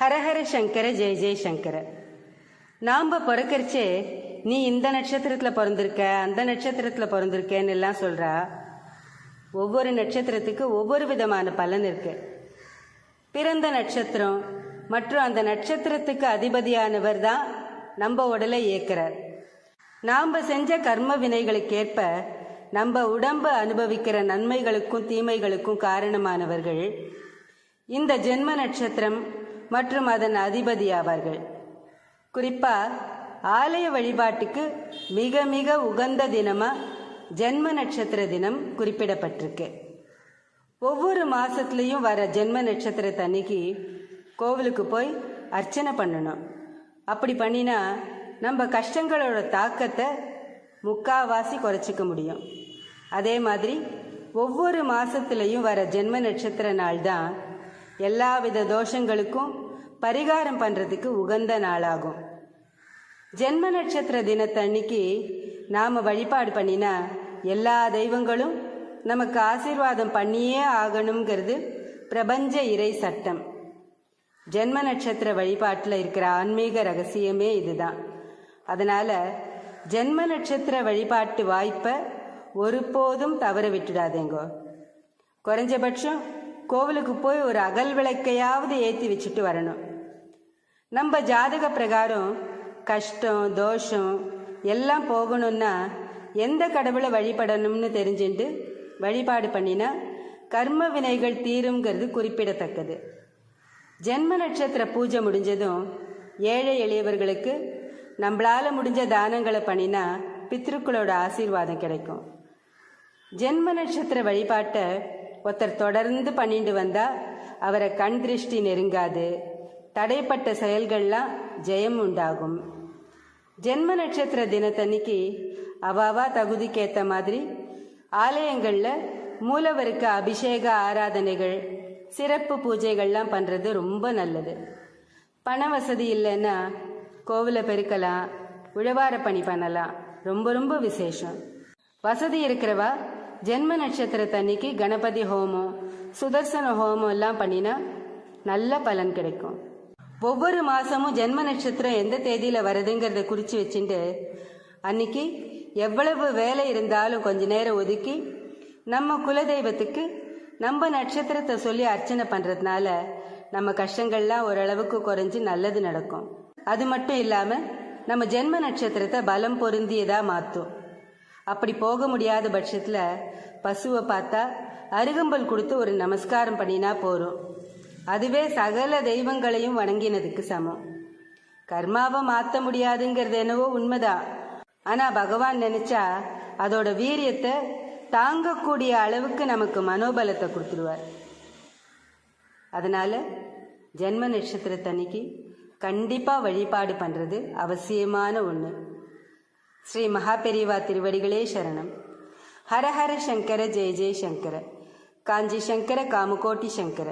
ஹரஹர சங்கர ஜெய ஜெய சங்கர. நாம் பிறக்கரிச்சே நீ இந்த நட்சத்திரத்தில் பிறந்திருக்க அந்த நட்சத்திரத்தில் பிறந்திருக்கேன்னு எல்லாம் சொல்கிறா ஒவ்வொரு நட்சத்திரத்துக்கு ஒவ்வொரு விதமான பலன் இருக்கு. பிறந்த நட்சத்திரம் மற்றும் அந்த நட்சத்திரத்துக்கு அதிபதியானவர் தான் நம்ம உடலை இயக்கிறார். நாம் செஞ்ச கர்ம வினைகளுக்கேற்ப நம்ம உடம்பு அனுபவிக்கிற நன்மைகளுக்கும் தீமைகளுக்கும் காரணமானவர்கள் இந்த ஜென்ம நட்சத்திரம் மற்றும் அதன் அதிபதி ஆவார்கள் ஆலய வழிபாட்டுக்கு மிக மிக உகந்த தினமா ஜென்ம நட்சத்திர தினம் குறிப்பிடப்பட்டிருக்கு. ஒவ்வொரு மாசத்துலயும் வர ஜென்ம நட்சத்திரத்தன்னைக்கு கோவிலுக்கு போய் அர்ச்சனை பண்ணணும். அப்படி பண்ணினா நம்ம கஷ்டங்களோட தாக்கத்தை முக்காவாசி குறைச்சிக்க முடியும். அதே மாதிரி ஒவ்வொரு மாதத்துலேயும் வர ஜென்ம நட்சத்திர நாள் தான் எல்லாவித தோஷங்களுக்கும் பரிகாரம் பண்றதுக்கு உகந்த நாளாகும். ஜென்ம நட்சத்திர தினத்தன்னைக்கு நாம வழிபாடு பண்ணினா எல்லா தெய்வங்களும் நமக்கு ஆசீர்வாதம் பண்ணியே ஆகணுங்கிறது பிரபஞ்ச இறை சட்டம். ஜென்ம நட்சத்திர வழிபாட்டில் இருக்கிற ஆன்மீக ரகசியமே இதுதான். அதனால ஜென்ம நட்சத்திர வழிபாட்டு வாய்ப்பை ஒருபோதும் தவற விட்டுடாதேங்கோ. குறைஞ்சபட்சம் கோவிலுக்கு போய் ஒரு அகல் விளக்கையாவது ஏற்றி வச்சுட்டு வரணும். நம்ம ஜாதக பிரகாரம் கஷ்டம் தோஷம் எல்லாம் போகணும்னா எந்த கடவுளை வழிபடணும்னு தெரிஞ்சுட்டு வழிபாடு பண்ணினா கர்ம வினைகள் தீருங்கிறது குறிப்பிடத்தக்கது. ஜென்ம நட்சத்திர பூஜை முடிஞ்சதும் ஏழை எளியவர்களுக்கு நம்மளால் முடிஞ்ச தானங்களை பண்ணினா பித்ருக்களோட ஆசீர்வாதம் கிடைக்கும். ஜென்ம நட்சத்திர வழிபாட்டை ஒருத்தர் தொடர்ந்து பண்ணிட்டு வந்தா அவரை கண் திருஷ்டி நெருங்காது. தடைப்பட்ட செயல்கள்லாம் ஜெயம் உண்டாகும். ஜென்ம நட்சத்திர தினத்தன்னைக்கு அவாவா தகுதிக்கேற்ற மாதிரி ஆலயங்களில் மூலவருக்கு அபிஷேக ஆராதனைகள் சிறப்பு பூஜைகள்லாம் பண்ணுறது ரொம்ப நல்லது. பண வசதி இல்லைன்னா கோவிலை பெருக்கலாம் உழவார பணி பண்ணலாம். ரொம்ப ரொம்ப விசேஷம். வசதி இருக்கிறவா ஜென்ம நட்சத்திரத்தன்னைக்கு கணபதி ஹோமம் சுதர்சன ஹோமம் எல்லாம் பண்ணினா நல்ல பலன் கிடைக்கும். ஒவ்வொரு மாசமும் ஜென்ம நட்சத்திரம் எந்த தேதியில வருதுங்கிறத குறிச்சு வச்சுட்டு அன்னைக்கு எவ்வளவு வேலை இருந்தாலும் கொஞ்ச நேரம் ஒதுக்கி நம்ம குலதெய்வத்துக்கு நம்ம நட்சத்திரத்தை சொல்லி அர்ச்சனை பண்றதுனால நம்ம கஷ்டங்கள்லாம் ஓரளவுக்கு குறைஞ்சி நல்லது நடக்கும். அது மட்டும் இல்லாம நம்ம ஜென்ம நட்சத்திரத்தை பலம் பொருந்தியதா மாற்றும் அப்படி போக முடியாத பட்சத்தில் பசுவை பார்த்தா அருகம்பல் கொடுத்து ஒரு நமஸ்காரம் பண்ணினா போரும். அதுவே சகல தெய்வங்களையும் வணங்கினதுக்கு சமம். கர்மாவை மாற்ற முடியாதுங்கிறது என்னவோ உண்மைதான். ஆனா பகவான் நினைச்சா அதோட வீரியத்தை தாங்கக்கூடிய அளவுக்கு நமக்கு மனோபலத்தை கொடுத்துருவார். அதனால ஜென்ம நட்சத்திரத்தன்னைக்கு கண்டிப்பா வழிபாடு பண்றது அவசியமான ஒன்று ஸ்ரீ மகாபெரிவா திருவடிகளே சரணம் ஹரஹர சங்கர ஜெய ஜெய சங்கர காஞ்சி சங்கர காமகோட்டி சங்கர